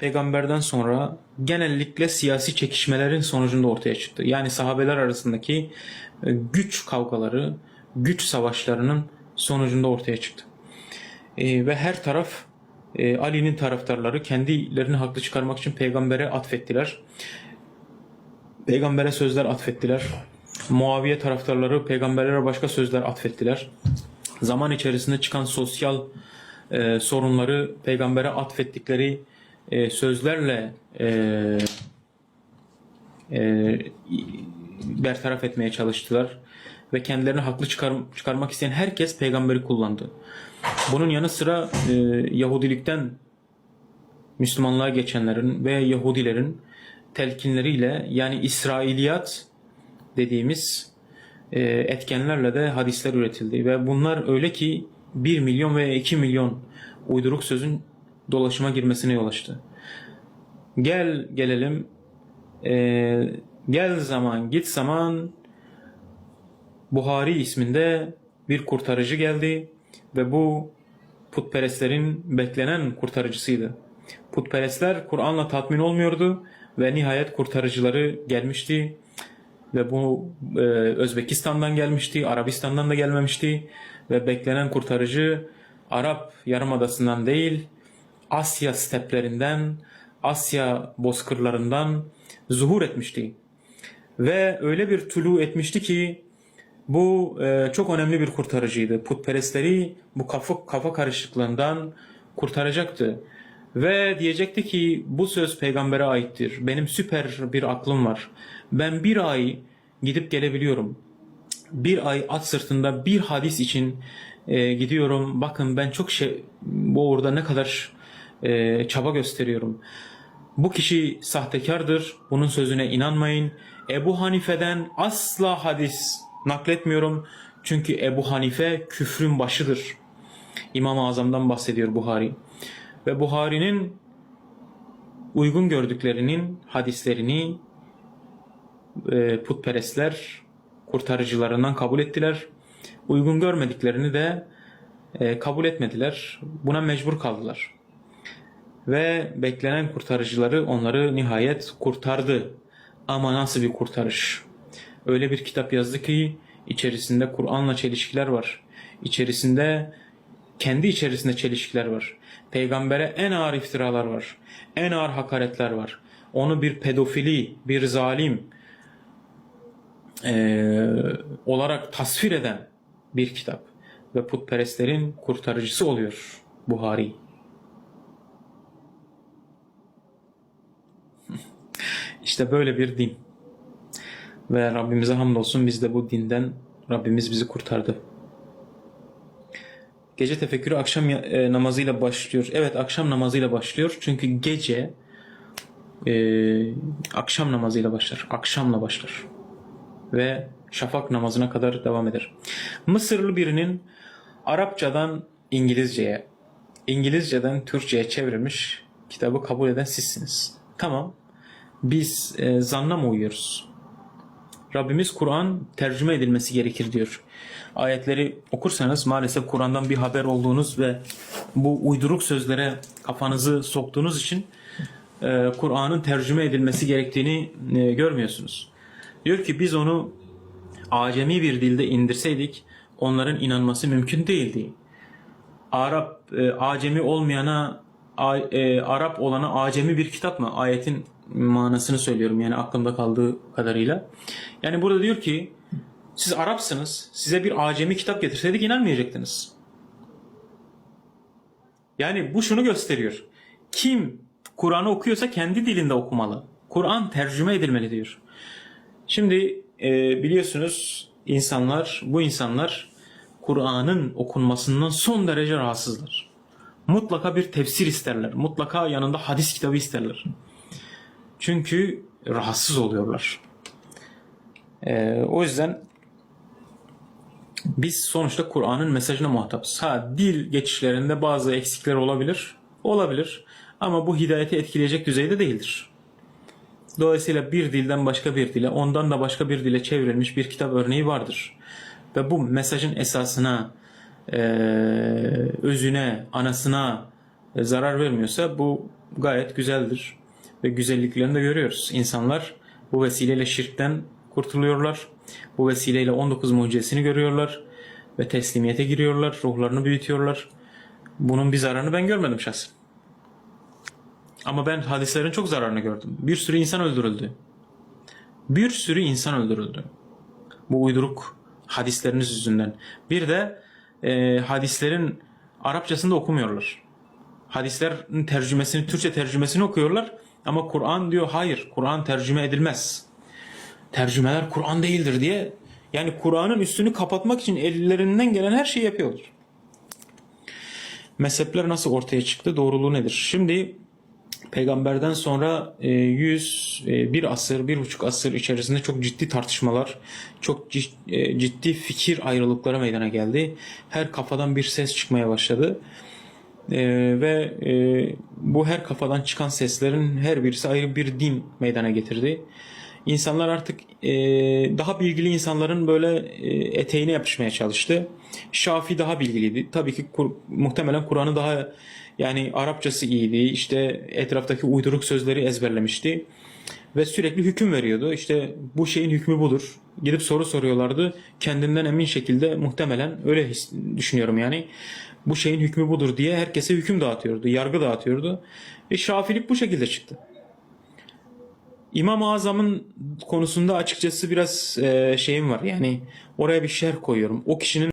peygamberden sonra genellikle siyasi çekişmelerin sonucunda ortaya çıktı. Yani sahabeler arasındaki e, güç kavgaları, güç savaşlarının sonucunda ortaya çıktı. E, ve her taraf e, Ali'nin taraftarları kendilerini haklı çıkarmak için peygambere atfettiler. Peygambere sözler atfettiler. Muaviye taraftarları peygamberlere başka sözler atfettiler. Zaman içerisinde çıkan sosyal e, sorunları peygambere atfettikleri e, sözlerle e, e, bertaraf etmeye çalıştılar. Ve kendilerini haklı çıkar, çıkarmak isteyen herkes peygamberi kullandı. Bunun yanı sıra e, Yahudilikten Müslümanlığa geçenlerin ve Yahudilerin telkinleriyle yani İsrailiyat dediğimiz e, etkenlerle de hadisler üretildi. Ve bunlar öyle ki 1 milyon veya 2 milyon uyduruk sözün dolaşıma girmesine yol açtı. Gel gelelim e, gel zaman git zaman Buhari isminde bir kurtarıcı geldi ve bu putperestlerin beklenen kurtarıcısıydı. Putperestler Kur'an'la tatmin olmuyordu ve nihayet kurtarıcıları gelmişti ve bu e, Özbekistan'dan gelmişti, Arabistan'dan da gelmemişti ve beklenen kurtarıcı Arap Yarımadası'ndan değil, Asya steplerinden, Asya bozkırlarından zuhur etmişti. Ve öyle bir tulu etmişti ki bu e, çok önemli bir kurtarıcıydı. Putperestleri bu kafa, kafa karışıklığından kurtaracaktı. Ve diyecekti ki bu söz peygambere aittir. Benim süper bir aklım var. Ben bir ay gidip gelebiliyorum. Bir ay at sırtında bir hadis için e, gidiyorum. Bakın ben çok şey bu orada ne kadar e, çaba gösteriyorum. Bu kişi sahtekardır. Bunun sözüne inanmayın. Ebu Hanife'den asla hadis nakletmiyorum. Çünkü Ebu Hanife küfrün başıdır. İmam-ı Azam'dan bahsediyor Buhari. Ve Buhari'nin uygun gördüklerinin hadislerini e, putperestler kurtarıcılarından kabul ettiler. Uygun görmediklerini de e, kabul etmediler. Buna mecbur kaldılar. Ve beklenen kurtarıcıları onları nihayet kurtardı. Ama nasıl bir kurtarış? Öyle bir kitap yazdı ki içerisinde Kur'an'la çelişkiler var. İçerisinde kendi içerisinde çelişkiler var. Peygambere en ağır iftiralar var. En ağır hakaretler var. Onu bir pedofili, bir zalim eee, olarak tasvir eden bir kitap. Ve putperestlerin kurtarıcısı oluyor Buhari. İşte böyle bir din. Ve Rabbimize hamdolsun biz de bu dinden Rabbimiz bizi kurtardı. Gece tefekkürü akşam e, namazıyla başlıyor. Evet akşam namazıyla başlıyor. Çünkü gece e, akşam namazıyla başlar. Akşamla başlar. Ve şafak namazına kadar devam eder. Mısırlı birinin Arapçadan İngilizceye, İngilizceden Türkçe'ye çevrilmiş kitabı kabul eden sizsiniz. Tamam. Biz e, zanna mı uyuyoruz? Rabbimiz Kur'an tercüme edilmesi gerekir diyor. Ayetleri okursanız maalesef Kur'an'dan bir haber olduğunuz ve bu uyduruk sözlere kafanızı soktuğunuz için e, Kur'an'ın tercüme edilmesi gerektiğini e, görmüyorsunuz. Diyor ki biz onu acemi bir dilde indirseydik onların inanması mümkün değildi. Arap e, acemi olmayana a, e, Arap olana acemi bir kitap mı? Ayetin manasını söylüyorum yani aklımda kaldığı kadarıyla. Yani burada diyor ki siz Arapsınız. Size bir acemi kitap getirseydik inanmayacaktınız. Yani bu şunu gösteriyor. Kim Kur'an'ı okuyorsa kendi dilinde okumalı. Kur'an tercüme edilmeli diyor. Şimdi e, biliyorsunuz insanlar, bu insanlar Kur'an'ın okunmasından son derece rahatsızlar. Mutlaka bir tefsir isterler. Mutlaka yanında hadis kitabı isterler. Çünkü rahatsız oluyorlar. E, o yüzden biz sonuçta Kur'an'ın mesajına muhatapız. Ha dil geçişlerinde bazı eksikler olabilir. Olabilir. Ama bu hidayeti etkileyecek düzeyde değildir. Dolayısıyla bir dilden başka bir dile, ondan da başka bir dile çevrilmiş bir kitap örneği vardır. Ve bu mesajın esasına, eee, özüne, anasına e, zarar vermiyorsa bu gayet güzeldir. Ve güzelliklerini de görüyoruz. İnsanlar bu vesileyle şirkten kurtuluyorlar. Bu vesileyle 19 mucizesini görüyorlar. Ve teslimiyete giriyorlar. Ruhlarını büyütüyorlar. Bunun bir zararını ben görmedim şahsen. Ama ben hadislerin çok zararını gördüm. Bir sürü insan öldürüldü. Bir sürü insan öldürüldü. Bu uyduruk hadisleriniz yüzünden. Bir de e, hadislerin Arapçasını da okumuyorlar. Hadislerin tercümesini, Türkçe tercümesini okuyorlar. Ama Kur'an diyor hayır, Kur'an tercüme edilmez. Tercümeler Kur'an değildir diye yani Kur'an'ın üstünü kapatmak için ellerinden gelen her şeyi yapıyorlar. Mezhepler nasıl ortaya çıktı? Doğruluğu nedir? Şimdi peygamberden sonra e, 100, e, bir asır, bir buçuk asır içerisinde çok ciddi tartışmalar, çok e, ciddi fikir ayrılıkları meydana geldi. Her kafadan bir ses çıkmaya başladı. E, ve e, bu her kafadan çıkan seslerin her birisi ayrı bir din meydana getirdi. İnsanlar artık e, daha bilgili insanların böyle e, eteğine yapışmaya çalıştı. Şafi daha bilgiliydi. Tabii ki Kur- muhtemelen Kur'an'ı daha yani Arapçası iyiydi. İşte etraftaki uyduruk sözleri ezberlemişti. Ve sürekli hüküm veriyordu. İşte bu şeyin hükmü budur. Gidip soru soruyorlardı. Kendinden emin şekilde muhtemelen öyle düşünüyorum yani. Bu şeyin hükmü budur diye herkese hüküm dağıtıyordu. Yargı dağıtıyordu. Ve Şafilik bu şekilde çıktı. İmam-ı Azam'ın konusunda açıkçası biraz e, şeyim var. Yani oraya bir şerh koyuyorum. O kişinin